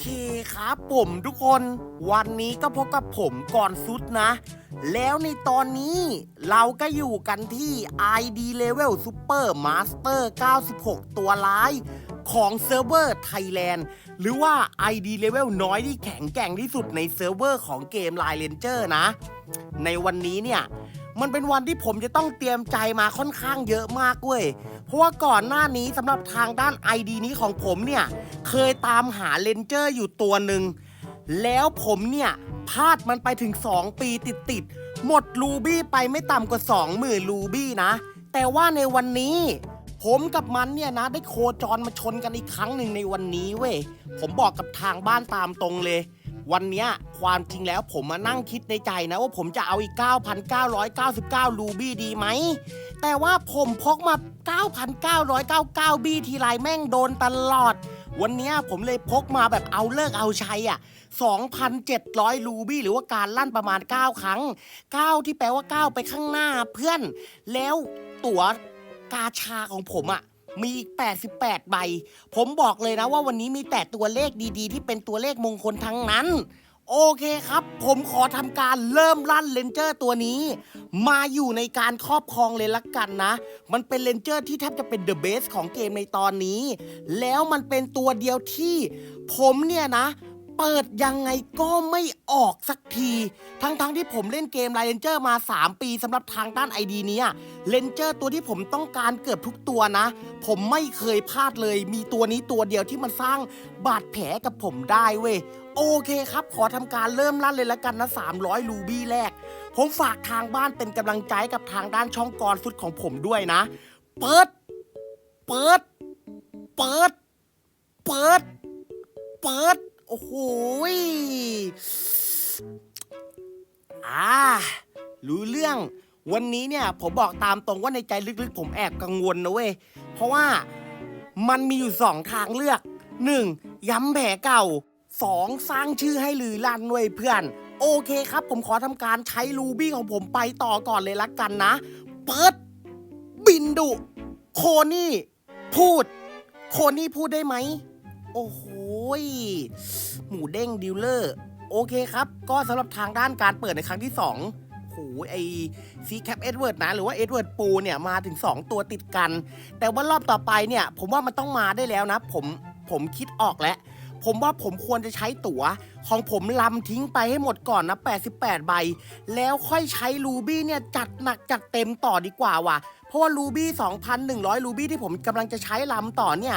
เคครับผมทุกคน วันนี้ก็พบกับผมก่อนสุดนะ แล้วในตอนนี้เราก็อยู่กันที่ ID Level Super Master 96 ตัวร้าย ของเซิร์ฟเวอร์ไทยแลนด์หรือว่า ID Level น้อยที่แข็งแกร่งที่สุดในเซิร์ฟเวอร์ของเกม Line Ranger นะ ในวันนี้เนี่ยมันเป็นวันที่ผมจะต้องเตรียมใจมาค่อนข้างเยอะมากเว้ย ราะว่าก่อนหน้านี้สำหรับทางด้าน ID นี้ของผมเนี่ย เคยตามหาเลนเจอร์อยู่ตัวหนึ่ง แล้วผมเนี่ยพลาดมันไปถึง 2 ปีติดๆ หมดลูบี้ไปไม่ต่ำกว่า 20,000ลูบี้นะ แต่ว่าในวันนี้ ผมกับมันเนี่ยนะ ได้โคจรมาชนกันอีกครั้งหนึ่งในวันนี้เว้ย ผมบอกกับทางบ้านตามตรงเลย วันเนี้ยความจริงแล้วผมมานั่งคิดในใจนะว่าผมจะเอาอีก 9,999ลูบี้ดีไหม แต่ว่าผมพกมา 9,999 บี้ทีไรแม่งโดนตลอด วันเนี้ยผมเลยพกมาแบบเอาเลิกเอาใช้อะ 2,700ลูบี้หรือว่าการลั่นประมาณ 9 ครั้ง 9 ที่แปลว่า 9 ไปข้างหน้าเพื่อน แล้วตั๋วกาชาของผมอะ มีอีก 88 ใบ ผมบอกเลยนะว่าวันนี้มีแต่ตัวเลขดีๆ ที่เป็นตัวเลขมงคลทั้งนั้น โอเคครับ ผมขอทำการเริ่มลั่นเลนเจอร์ตัวนี้ มาอยู่ในการครอบครองเลยละกันนะ มันเป็นเลนเจอร์ที่แทบจะเป็นเดอะเบสของเกมในตอนนี้ แล้วมันเป็นตัวเดียวที่ ผมเนี่ยนะ เปิดยังไงก็ไม่ออกสักที ทั้งๆที่ผมเล่นเกมไลเลนเจอร์มา 3 ปีสำหรับทางด้านไอดีนี้เลนเจอร์ตัวที่ผมต้องการเกือบทุกตัวนะ ผมไม่เคยพลาดเลย มีตัวนี้ตัวเดียวที่มันสร้างบาดแผลกับผมได้เว้ยโอเคครับ ขอทำการเริ่มลั่นเลยละกันนะ 300ลูบี้แรก ผมฝากทางบ้านเป็นกำลังใจกับทางด้านช่องกรฟุตของผมด้วยนะ เปิด เปิด เปิด เปิด เปิด โอ้โหอ่ารู้เรื่อง วันนี้เนี่ยผมบอกตามตรงว่าในใจลึกๆ ผมแอบกังวลนะเว้ย เพราะว่ามันมีอยู่สองทางเลือกหนึ่งย้ำแผลเก่าสองสร้างชื่อให้ลือลั่นเว้ยเพื่อน โอเคครับ ผมขอทำการใช้รูบี้ของผมไปต่อก่อนเลยละกันนะ เปิด บินดุ โคนี่ พูด โคนี่พูดได้ไหม โอ้โห ย หมูเด้งดิวเลอร์ โอเคครับ ก็สำหรับทางด้านการเปิดในครั้งที่2โอ้โหไอซีแคปเอ็ดเวิร์ดนะ หรือว่าเอ็ดเวิร์ดปูเนี่ย มาถึง 2 ตัวติดกัน แต่ว่ารอบต่อไปเนี่ย ผมว่ามันต้องมาได้แล้วนะ ผมผมคิดออกแล้ว ผมว่าผมควรจะใช้ตั๋ว ของผมลำทิ้งไปให้หมดก่อนนะ 88 ใบ แล้วค่อยใช้รูบี้เนี่ย จัดหนักจัดเต็มต่อดีกว่าว่ะ เพราะว่ารูบี้2,100 รูบี้ที่ผมกำลังจะใช้ลำต่อเนี่ย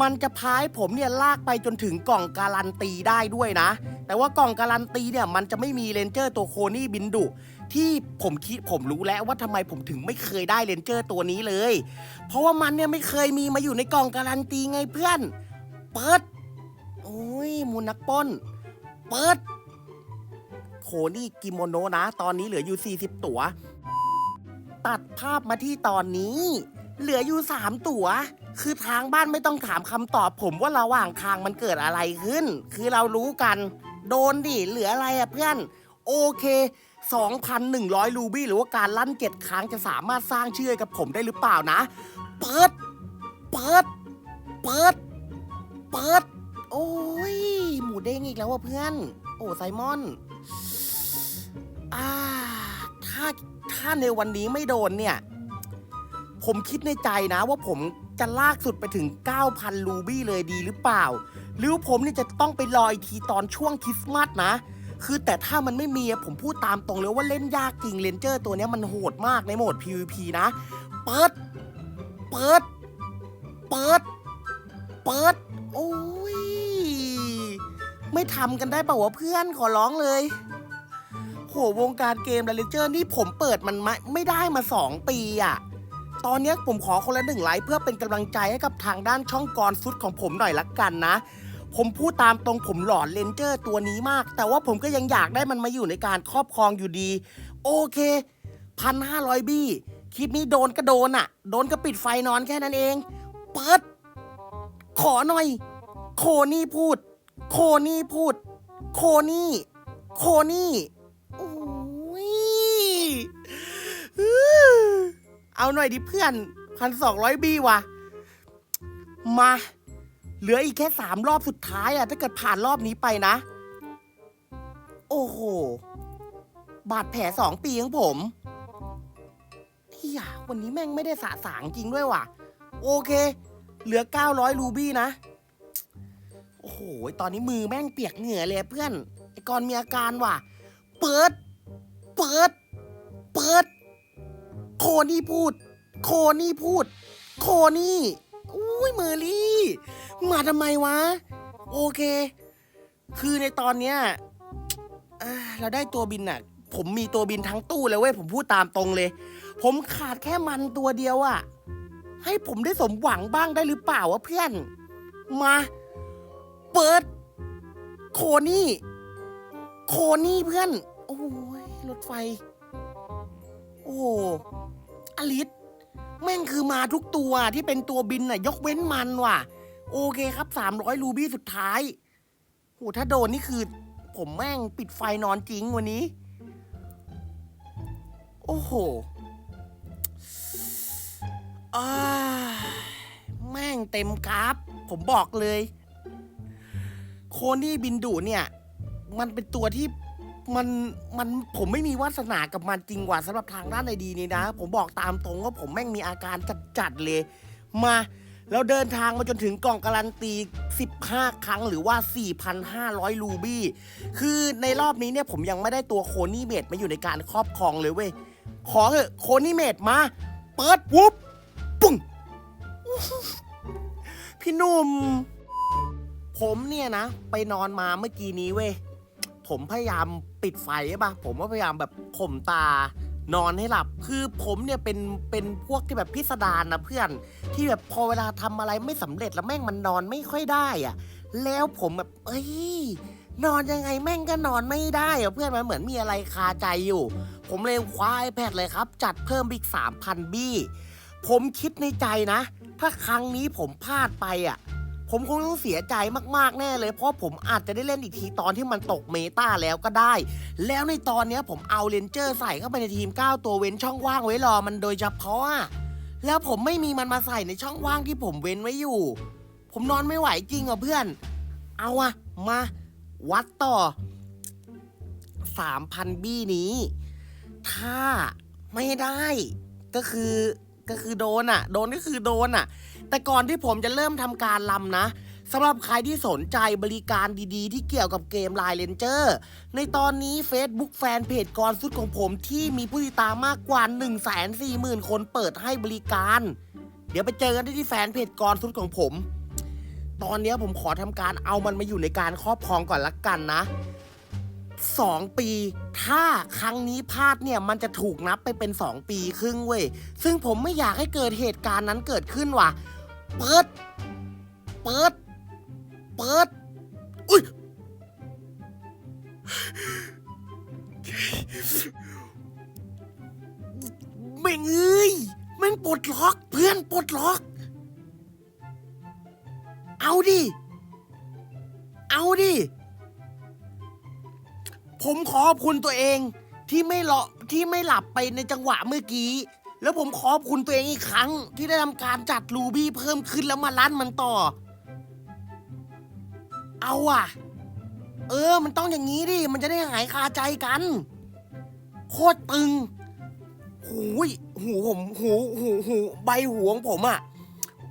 มันจะพายผมเนี่ยลากไปจนถึงกล่องการันตีได้ด้วยนะ แต่ว่ากล่องการันตีเนี่ยมันจะไม่มีเลนเจอร์ตัวโคนี่บินดุที่ผมคิดผมรู้แล้วว่าทำไมผมถึงไม่เคยได้เลนเจอร์ตัวนี้เลย เพราะว่ามันเนี่ยไม่เคยมีมาอยู่ในกล่องการันตีไงเพื่อน เปิด โอ้ยมูนักป้น เปิด โคนี่กิโมโนนะ ตอนนี้เหลืออยู่ 40 ตั๋ว ตัดภาพมาที่ตอนนี้ เหลืออยู่3ตัว คือทางบ้านไม่ต้องถามคำตอบผมว่าระหว่างทางมันเกิดอะไรขึ้น คือเรารู้กัน โดนดิ เหลืออะไรอะเพื่อน โอเค 2,100ลูบี้หรือว่าการลั่นเจ็ดครั้งจะสามารถสร้างชื่อกับผมได้หรือเปล่านะ เปิด เปิด เปิด เปิด โอ้ย หมูเด้งอีกแล้วว่ะเพื่อน โอ้ไซมอน อ่า ถ้า ถ้าในวันนี้ไม่โดนเนี่ย ผมคิดในใจนะว่าผมจะลากสุดไปถึง 9,000ลูบี้เลยดีหรือเปล่า หรือผมเนี่ยจะต้องไปรออีกทีตอนช่วงคริสต์มาสนะ คือแต่ถ้ามันไม่มีอะผมพูดตามตรงเลยว่าเล่นยากจริงเลนเจอร์ตัวเนี้ยมันโหดมากในโหมด PVP นะ เปิด เปิด เปิด เปิด โอ้ย ไม่ทำกันได้เปล่าวะเพื่อนขอร้องเลย โหวงการเกมเลนเจอร์นี่ผมเปิดมันไม่ไม่ได้มา 2 ปีอะตอนนี้ผมขอคนละหนึ่งไลค์เพื่อเป็นกำลังใจให้กับทางด้านช่องกรฟุตของผมหน่อยละกันนะ ผมพูดตามตรงผมหลอนเลนเจอร์ตัวนี้มาก แต่ว่าผมก็ยังอยากได้มันมาอยู่ในการครอบครองอยู่ดี โอเคพันห้าร้อยบี้คลิปนี้โดนก็โดนอะโดนก็ปิดไฟนอนแค่นั้นเอง เปิด ขอหน่อย โคนี่พูด โคนี่พูด โคนี่ โคนี่ โอ้ยเอาหน่อยดิเพื่อนพันสองร้อยบีว่ะ มา เหลืออีกแค่สามรอบสุดท้ายอะถ้าเกิดผ่านรอบนี้ไปนะ โอ้โห บาดแผลสองปีของผมเฮียวันนี้แม่งไม่ได้สะสางจริงด้วยว่ะ โอเค เหลือ 900 รูบี้นะ โอ้โห ตอนนี้มือแม่งเปียกเหงื่อเลยเพื่อน ไอ้กอนมีอาการว่ะ เปิด เปิด เปิด โคนี่พูด โคนี่พูด โคนี่ อุ้ยเมอรี่ มาทำไมวะ โอเค คือในตอนเนี้ยอ่าเราได้ตัวบินอะผมมีตัวบินทั้งตู้เลยเว้ย ผมพูดตามตรงเลย ผมขาดแค่มันตัวเดียวอะให้ผมได้สมหวังบ้างได้หรือเปล่าวะเพื่อน มา เปิด โคนี่ โคนี่เพื่อน อ้ยรถไฟ โอ้โหอลิสแม่งคือมาทุกตัวที่เป็นตัวบินน่ะ ยกเว้นมันว่ะ โอเคครับ300รูบี้สุดท้ายโหถ้าโดนนี่คือ ผมแม่งปิดไฟนอนจริงวันนี้ โอ้โหอาแม่งเต็มกราฟ ผมบอกเลย โคนี่บินดุเนี่ย มันเป็นตัวที่ มันมันผมไม่มีวาสนากับมันจริงว่ะสำหรับทางด้านในดีนี่นะ ผมบอกตามตรงว่าผมแม่งมีอาการจัดๆเลย มาเราเดินทางมาจนถึงกล่องการันตี 15 ครั้งหรือว่า 4,500 รูบี้ คือในรอบนี้เนี่ยผมยังไม่ได้ตัวโคนี่เมดมาอยู่ในการครอบครองเลยเว้ย ขอเถอะโคนี่เมดมา เปิดวุบปุ้งพี่หนุ่ม ผมเนี่ยนะ ไปนอนมาเมื่อกี้นี้เว้ย ผมพยายาม ปิดไฟใช่ปะผมก็พยายามแบบข่มตานอนให้หลับ คือผมเนี่ยเป็นเป็นพวกที่แบบพิสดารนะเพื่อน ที่แบบพอเวลาทำอะไรไม่สำเร็จแล้วแม่งมันนอนไม่ค่อยได้อะแล้วผมแบบเอ้ยนอนยังไงแม่งก็นอนไม่ได้อะเพื่อนมันเหมือนมีอะไรคาใจอยู่ ผมเลยคว้าไอแพดเลยครับ จัดเพิ่มอีกสามพันบี้ ผมคิดในใจนะ ถ้าครั้งนี้ผมพลาดไปอะ ผมคงต้องเสียใจมากๆแน่เลย เพราะผมอาจจะได้เล่นอีกทีตอนที่มันตกเมตาแล้วก็ได้ แล้วในตอนนี้ผมเอาเลนเจอร์ใส่เข้าไปในทีม 9 ตัวเว้นช่องว่างไว้รอมันโดยเฉพาะอะแล้วผมไม่มีมันมาใส่ในช่องว่างที่ผมเว้นไว้อยู่ ผมนอนไม่ไหวจริงอะเพื่อน เอาอะมา วัดต่อ 3,000 บี้นี้ ถ้าไม่ได้ ก็คือก็คือโดนอะโดนก็คือโดนอะ แต่ก่อนที่ผมจะเริ่มทำการลำนะสำหรับใครที่สนใจบริการดีๆ ที่เกี่ยวกับเกม Line Ranger ในตอนนี้ Facebook แฟนเพจกรสุดของผมที่มีผู้ติดตามมากกว่า 1 4 0 0 0 0 คนเปิดให้บริการ เดี๋ยวไปเจอกันได้ที่แฟนเพจกรสุดของผม ตอนนี้ผมขอทำการเอามันมาอยู่ในการครอบครองก่อนละกันนะสองปี ถ้าครั้งนี้พลาดเนี่ยมันจะถูกนับไปเป็นสองปีครึ่งเว้ย ซึ่งผมไม่อยากให้เกิดเหตุการณ์นั้นเกิดขึ้นว่ะ เปิด เปิด เปิด อุ้ย แม่งเอ้ยแม่งปลดล็อกเพื่อนปลดล็อก เอาดิ เอาดิ ผมขอบคุณตัวเองที่ไม่เลาะที่ไม่หลับไปในจังหวะเมื่อกี้ แล้วผมขอบคุณตัวเองอีกครั้ง ที่ได้ทำการจัดรูบี้เพิ่มขึ้นแล้วมาลั่นมันต่อ เอาอะ เออ มันต้องอย่างนี้ดิ มันจะได้หายคาใจกัน โคตรตึง หูยหูผม หู หู หู ใบหูของผมอะ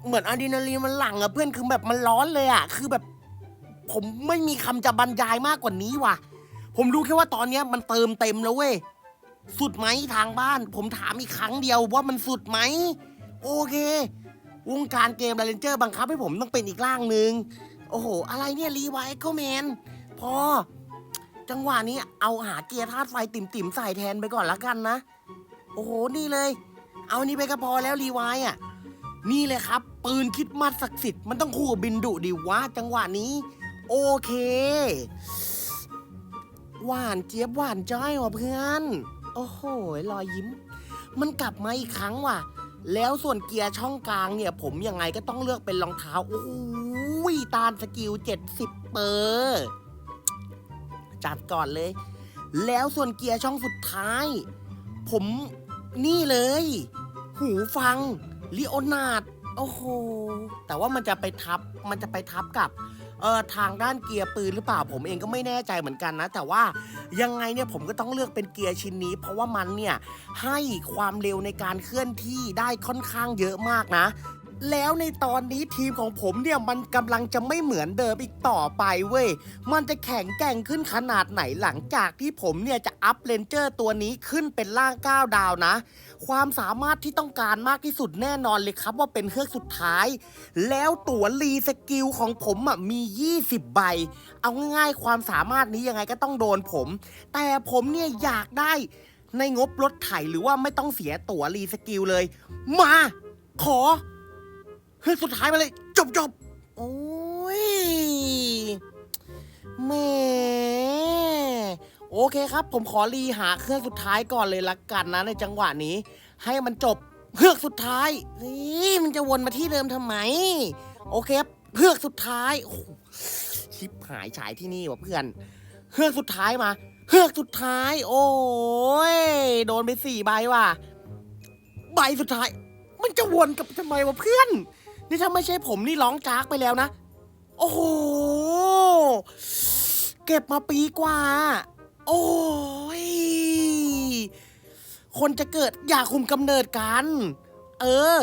เหมือนอะดรีนาลีนมันหลั่งอะเพื่อน คือแบบมันร้อนเลยอะคือแบบ ผมไม่มีคำจะบรรยายมากกว่านี้ว่ะ ผมรู้แค่ว่าตอนเนี้ยมันเติมเต็มแล้วเว้ย สุดไหมทางบ้าน ผมถามอีกครั้งเดียวว่ามันสุดไหม โอเควงการเกมไลเลนเจอร์บังคับให้ผมต้องเป็นอีกร่างหนึ่งโอ้โห อะไรเนี่ยรีไวท์ก็แมนพอ จังหวะนี้เอาหาเกียร์ธาตุไฟติ่มๆใส่แทนไปก่อนละกันนะ โอ้โห นี่เลย เอานี่ไปก็พอแล้วรีไวอะ นี่เลยครับ ปืนคิดมัดศักดิ์สิทธิ์มันต้องคู่กับบินดุดิวะจังหวะนี้ โอเค หวานเจี๊ยบหวานจ้อยว่ะเพื่อน อ้โหรอยยิ้ม มันกลับมาอีกครั้งว่ะ แล้วส่วนเกียร์ช่องกลางเนี่ย ผมยังไงก็ต้องเลือกเป็นรองเท้าโอ้ยตานสกิล70 เปอร์จัดก่อนเลย แล้วส่วนเกียร์ช่องสุดท้าย ผมนี่เลย หูฟังลิโอนาร์ดโอ้โห แต่ว่ามันจะไปทับ มันจะไปทับกับ เอ่อทางด้านเกียร์ปืนหรือเปล่าผมเองก็ไม่แน่ใจเหมือนกันนะ แต่ว่ายังไงเนี่ยผมก็ต้องเลือกเป็นเกียร์ชิ้นนี้ เพราะว่ามันเนี่ยให้ความเร็วในการเคลื่อนที่ได้ค่อนข้างเยอะมากนะ แล้วในตอนนี้ทีมของผมเนี่ยมันกำลังจะไม่เหมือนเดิมอีกต่อไปเว้ย มันจะแข็งแกร่งขึ้นขนาดไหนหลังจากที่ผมเนี่ยจะอัพเลนเจอร์ตัวนี้ขึ้นเป็นล่าง9ดาวนะ ความสามารถที่ต้องการมากที่สุดแน่นอนเลยครับว่าเป็นเครื่องสุดท้าย แล้วตั๋วรีสกิลของผมอะมี 20 ใบ เอาง่ายๆความสามารถนี้ยังไงก็ต้องโดนผม แต่ผมเนี่ยอยากได้ในงบรถไถหรือว่าไม่ต้องเสียตั๋วรีสกิลเลย มา ขอ เฮ้ยสุดท้ายมาเลย จบจบโอ้ยแหม่โอเคครับ ผมขอรีหาเครื่องสุดท้ายก่อนเลยละกันนะในจังหวะนี้ ให้มันจบเฮือกสุดท้ายนี่มันจะวนมาที่เดิมทำไม โอเคครับเฮือกสุดท้ายโอ้โหชิปหายฉายที่นี่ว่ะเพื่อนเฮือกสุดท้ายมาเฮือกสุดท้าย โอ้ยโดนไปสี่ใบว่ะ ใบสุดท้าย มันจะวนกลับทำไมวะเพื่อน นี่ถ้าไม่ใช่ผมนี่ร้องจากไปแล้วนะ โอ้โห เก็บมาปีกว่า โอ้ย คนจะเกิดอย่าคุมกำเนิดกัน เออ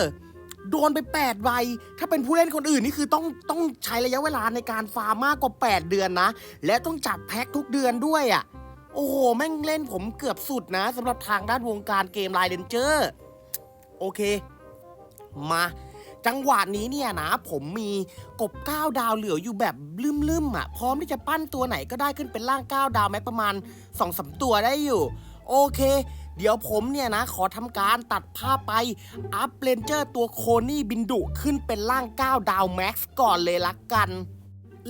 โดนไปแปดใบ ถ้าเป็นผู้เล่นคนอื่นนี่คือต้องต้องใช้ระยะเวลาในการฟาร์มมากกว่า 8 เดือนนะ และต้องจับแพ็คทุกเดือนด้วยอะ่ะ โอ้โห แม่งเล่นผมเกือบสุดนะสำหรับทางด้านวงการเกมไลน์เดนเจอร์ โอเค มา จังหวะนี้เนี่ยนะ ผมมีกบ9ดาวเหลืออยู่แบบลืมๆอะ พร้อมที่จะปั้นตัวไหนก็ได้ขึ้นเป็นร่าง9ดาวแม็กประมาณ2อสตัวได้อยู่ โอเค เดี๋ยวผมเนี่ยนะ ขอทำการตัดภาพไป อัพเลนเจอร์ตัวโคนี่บินดุขึ้นเป็นร่าง9ดาวแม็กซ์ก่อนเลยละกัน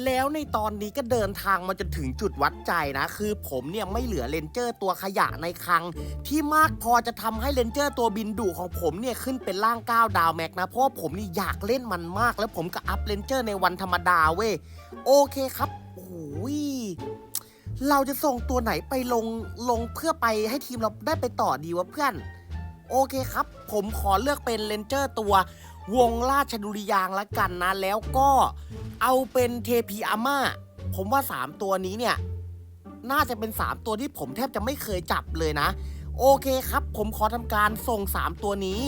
แล้วในตอนนี้ก็เดินทางมาจนถึงจุดวัดใจนะ คือผมเนี่ยไม่เหลือเลนเจอร์ตัวขยะในคลัง ที่มากพอจะทำให้เลนเจอร์ตัวบินดุของผมเนี่ยขึ้นเป็นร่าง9ดาวแม็กนะเพราะผมนี่อยากเล่นมันมาก แล้วผมก็อัพเลนเจอร์ในวันธรรมดาเว้ยโอเคครับโอ้ยเราจะส่งตัวไหนไปลงลงเพื่อไปให้ทีมเราได้ไปต่อดีวะเพื่อน โอเคครับ ผมขอเลือกเป็นเลนเจอร์ตัว วงราชดุริยางค์ละกันนะ แล้วก็เอาเป็นเทพีอาม่า ผมว่า 3 ตัวนี้เนี่ย น่าจะเป็น 3 ตัวที่ผมแทบจะไม่เคยจับเลยนะ โอเคครับ ผมขอทำการส่ง 3 ตัวนี้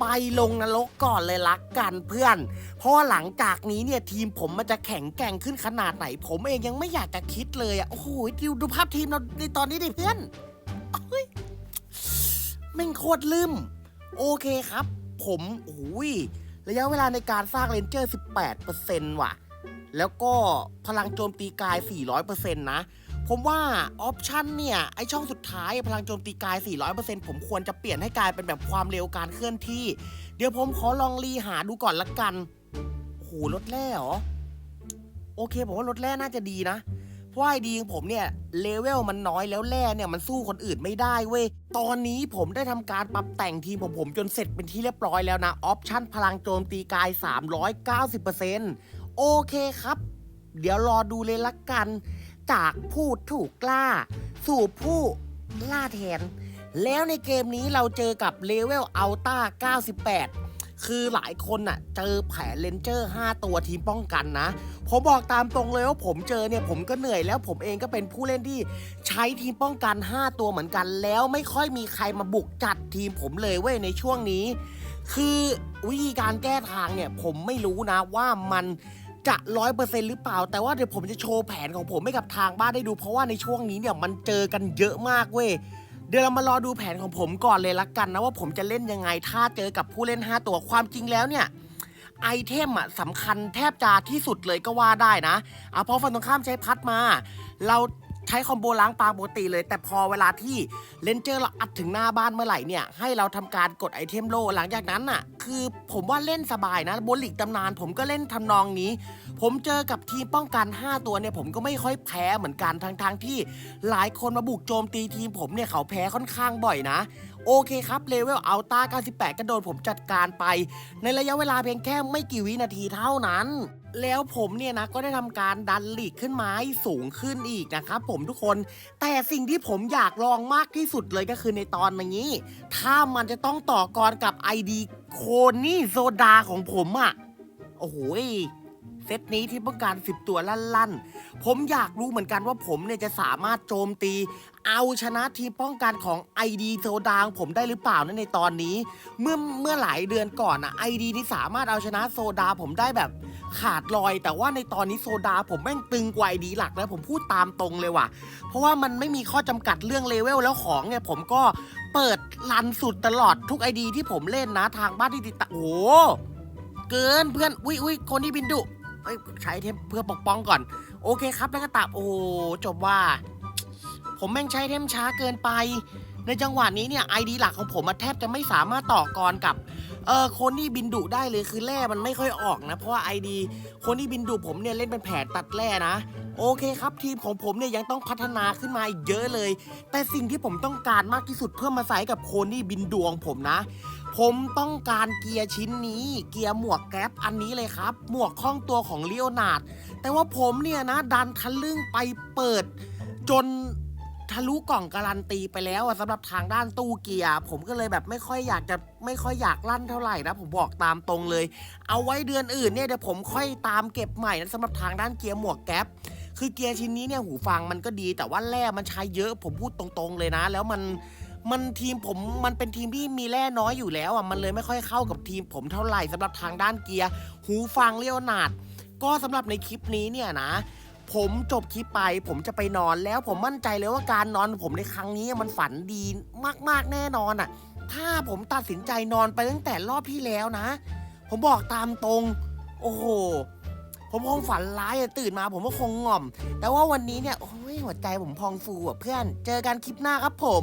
ไปลงนรกก่อนเลยละกันเพื่อน เพราะหลังจากนี้เนี่ยทีมผมมันจะแข็งแกร่งขึ้นขนาดไหน ผมเองยังไม่อยากจะคิดเลยอะโอ้โหดูดูภาพทีมเราในตอนนี้ดิเพื่อนเฮ้ยแม่งโคตรลืม โอเคครับ ผมโอ้ยระยะเวลาในการสร้างเลนเจอร์ 18%ว่ะ แล้วก็พลังโจมตีกาย 400%นะ ผมว่าออปชันเนี่ย ไอช่องสุดท้ายพลังโจมตีกาย 400%ผมควรจะเปลี่ยนให้กลายเป็นแบบความเร็วการเคลื่อนที่ เดี๋ยวผมขอลองรีหาดูก่อนละกันโอ้โหรถแร่เหรอ โอเคผมว่ารถแร่น่าจะดีนะ เพราะว่าไอดีของผมเนี่ยเลเวลมันน้อยแล้วแร่เนี่ยมันสู้คนอื่นไม่ได้เว้ย ตอนนี้ผมได้ทำการปรับแต่งทีมของผมจนเสร็จเป็นที่เรียบร้อยแล้วนะ ออปชั่นพลังโจมตีกาย 390%โอเคครับ เดี๋ยวรอดูเลยละกัน จากผู้ถูกกล้าสู่ผู้ล่าแทน แล้วในเกมนี้เราเจอกับเลเวลอัลต้า98 คือหลายคนน่ะเจอแผนเลนเจอร์ 5 ตัวทีมป้องกันนะ ผมบอกตามตรงเลยว่าผมเจอเนี่ยผมก็เหนื่อยแล้วผมเองก็เป็นผู้เล่นที่ใช้ทีมป้องกัน 5 ตัวเหมือนกัน แล้วไม่ค่อยมีใครมาบุกจัดทีมผมเลยเว้ยในช่วงนี้ คือวิธีการแก้ทางเนี่ยผมไม่รู้นะว่ามันจะร้อยเปอร์เซ็นต์หรือเปล่า แต่ว่าเดี๋ยวผมจะโชว์แผนของผมให้กับทางบ้านได้ดู เพราะว่าในช่วงนี้เนี่ยมันเจอกันเยอะมากเว้ย เดี๋ยวเรามารอดูแผนของผมก่อนเลยละกันนะว่าผมจะเล่นยังไง ถ้าเจอกับผู้เล่น 5 ตัวความจริงแล้วเนี่ยไอเทมอะสำคัญแทบจะที่สุดเลยก็ว่าได้นะอะพอฝั่งตรงข้ามใช้พัดมา เรา ช้คอมโบล้างปลาปกติเลย แต่พอเวลาที่เลนเจอร์เราอัดถึงหน้าบ้านเมื่อไหร่เนี่ย ให้เราทำการกดไอเทมโล หลังจากนั้นน่ะ คือผมว่าเล่นสบายนะบนหลีกตำนานผมก็เล่นทำนองนี้ ผมเจอกับทีมป้องกัน 5 ตัวเนี่ยผมก็ไม่ค่อยแพ้เหมือนกันทั้งๆที่หลายคนมาบุกโจมตีทีมผมเนี่ยเขาแพ้ค่อนข้างบ่อยนะโอเคครับเลเวลอัลต้า98 ก็โดนผมจัดการไป ในระยะเวลาเพียงแค่ไม่กี่วินาทีเท่านั้น แล้วผมเนี่ยนะก็ได้ทำการดันหลีกขึ้นมาให้สูงขึ้นอีกนะครับผมทุกคน แต่สิ่งที่ผมอยากลองมากที่สุดเลยก็คือในตอนนี้ ถ้ามันจะต้องต่อกรกับ ID โคนี่โซดาของผมอะ่ะ โอ้โหเซตนี้ที่ต้องการ 10 ตัวลั่นๆ ผมอยากรู้เหมือนกันว่าผมเนี่ยจะสามารถโจมตี เอาชนะทีมป้องกันของ ID โซดาของผมได้หรือเปล่านะในตอนนี้ เมื่อเมื่อหลายเดือนก่อนอะ ID นี่สามารถเอาชนะโซดาผมได้แบบ ขาดลอย แต่ว่าในตอนนี้โซดาผมแม่งตึงกว่า ID หลักแล้วผมพูดตามตรงเลยว่ะ เพราะว่ามันไม่มีข้อจำกัดเรื่องเลเวลแล้วของเนี่ยผมก็เปิดรันสุดตลอดทุก ID ที่ผมเล่นนะทางบ้านที่ติดตาโอ้เกินเพื่อนอุ้ยอุ้ยคนที่บินดุใช้เทมเพื่อปกป้องก่อน โอเคครับแล้วก็ตับโอ้จบว่า ผมแม่งใช้เทมช้าเกินไป ในจังหวะนี้เนี่ยไอดีหลักของผมอะแทบจะไม่สามารถต่อกรกับ เออคนที่บินดุได้เลยคือแร่มันไม่ค่อยออกนะ เพราะว่าไอดีคนที่บินดุผมเนี่ยเล่นเป็นแผนตัดแร่นะ โอเคครับ ทีมของผมเนี่ยยังต้องพัฒนาขึ้นมาอีกเยอะเลย แต่สิ่งที่ผมต้องการมากที่สุดเพื่อมาใส่กับโคนที่บินดวงผมนะ ผมต้องการเกียร์ชิ้นนี้ เกียร์หมวกแก๊ปอันนี้เลยครับ หมวกข้องตัวของเลโอนาร์ดแต่ว่าผมเนี่ยนะดันทะลึ่งไปเปิดจน ทะลุกล่องการันตีไปแล้วอะสำหรับทางด้านตู้เกียร์ผมก็เลยแบบไม่ค่อยอยากจะไม่ค่อยอยากลั่นเท่าไหร่นะผมบอกตามตรงเลย เอาไว้เดือนอื่นเนี่ยเดี๋ยวผมค่อยตามเก็บใหม่นะสำหรับทางด้านเกียร์หมวกแก๊ปคือเกียร์ชิ้นนี้เนี่ยหูฟังมันก็ดีแต่ว่าแร่มันใช้เยอะผมพูดตรงๆเลยนะ แล้วมันมันทีมผมมันเป็นทีมที่มีแร่น้อยอยู่แล้วอะมันเลยไม่ค่อยเข้ากับทีมผมเท่าไหร่สำหรับทางด้านเกียร์ หูฟังเลี้ยวนาด ก็สำหรับในคลิปนี้เนี่ยนะ ผมจบคลิปไป ผมจะไปนอนแล้วผมมั่นใจเลยว่าการนอนผมในครั้งนี้มันฝันดีมากๆแน่นอนอะ ถ้าผมตัดสินใจนอนไปตั้งแต่รอบที่แล้วนะ ผมบอกตามตรง โอ้โหผมคงฝันร้ายอะตื่นมาผมก็คงง่อม แต่ว่าวันนี้เนี่ยโอ้ยหัวใจผมพองฟูอะเพื่อน เจอกันคลิปหน้าครับผม